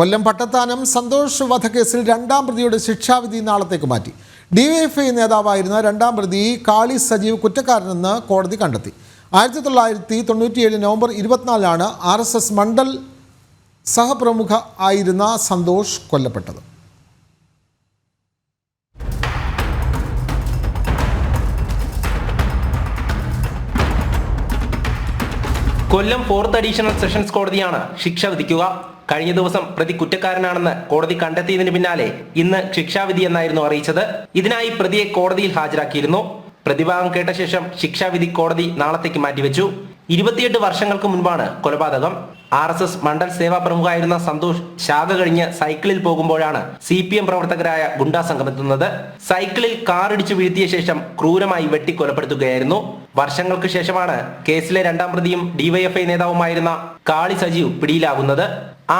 കൊല്ലം പട്ടത്താനം സന്തോഷ് വധക്കേസിൽ രണ്ടാം പ്രതിയുടെ ശിക്ഷാവിധി നാളത്തേക്ക് മാറ്റി. ഡിവൈഎഫ്ഐ നേതാവായിരുന്ന രണ്ടാം പ്രതി കാളി സജീവ് കുറ്റക്കാരനെന്ന് കോടതി കണ്ടെത്തി. ആയിരത്തി തൊള്ളായിരത്തി തൊണ്ണൂറ്റിയേഴ് നവംബർ ഇരുപത്തിനാലിലാണ് ആർ എസ് എസ് മണ്ഡൽ സഹപ്രമുഖ ആയിരുന്ന സന്തോഷ് കൊല്ലപ്പെട്ടത്. കൊല്ലം ഫോർത്ത് അഡീഷണൽ സെഷൻസ് കോടതിയാണ് ശിക്ഷ വിധിക്കുക. കഴിഞ്ഞ ദിവസം പ്രതി കുറ്റക്കാരനാണെന്ന് കോടതി കണ്ടെത്തിയതിന് പിന്നാലെ ഇന്ന് ശിക്ഷാവിധി എന്നായിരുന്നു അറിയിച്ചത്. ഇതിനായി പ്രതിയെ കോടതിയിൽ ഹാജരാക്കിയിരുന്നു. പ്രതിഭാഗം കേട്ട ശേഷം ശിക്ഷാവിധി കോടതി നാളത്തേക്ക് മാറ്റിവെച്ചു. ഇരുപത്തിയെട്ട് വർഷങ്ങൾക്ക് മുൻപാണ് കൊലപാതകം. R S S Mandal Seva പ്രമുഖായിരുന്ന Santhosh ശാഖ കഴിഞ്ഞ് സൈക്കിളിൽ പോകുമ്പോഴാണ് സി പി എം പ്രവർത്തകരായ ഗുണ്ടാ സംഘം എത്തുന്നത് സൈക്കിളിൽ കാറിടിച്ചു വീഴ്ത്തിയ ശേഷം ക്രൂരമായി വെട്ടിക്കൊലപ്പെടുത്തുകയായിരുന്നു. വർഷങ്ങൾക്ക് ശേഷമാണ് കേസിലെ രണ്ടാം പ്രതിയും ഡിവൈഎഫ്ഐ നേതാവുമായിരുന്ന കാളി സജീവ് പിടിയിലാകുന്നത്.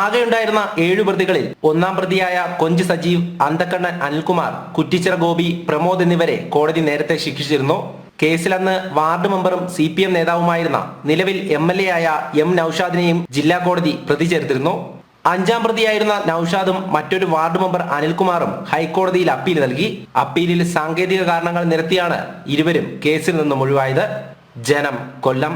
ആകെയുണ്ടായിരുന്ന ഏഴു പ്രതികളിൽ ഒന്നാം പ്രതിയായ കൊഞ്ച് സജീവ് അന്തക്കണ്ണൻ അനിൽകുമാർ കുറ്റിച്ചിറ ഗോപി പ്രമോദ് എന്നിവരെ കോടതി നേരത്തെ ശിക്ഷിച്ചിരുന്നു. കേസിൽ അന്ന് വാർഡ് മെമ്പറും സി പി എം നേതാവുമായിരുന്ന നിലവിൽ എം എൽ എ ആയ എം നൌഷാദിനെയും ജില്ലാ കോടതി പ്രതി ചേർത്തിരുന്നു. അഞ്ചാം പ്രതിയായിരുന്ന നൌഷാദും മറ്റൊരു വാർഡ് മെമ്പർ അനിൽകുമാറും ഹൈക്കോടതിയിൽ അപ്പീൽ നൽകി. അപ്പീലിൽ സാങ്കേതിക കാരണങ്ങൾ നിരത്തിയാണ് ഇരുവരും കേസിൽ നിന്നും ഒഴിവായത് ജനം കൊല്ലം.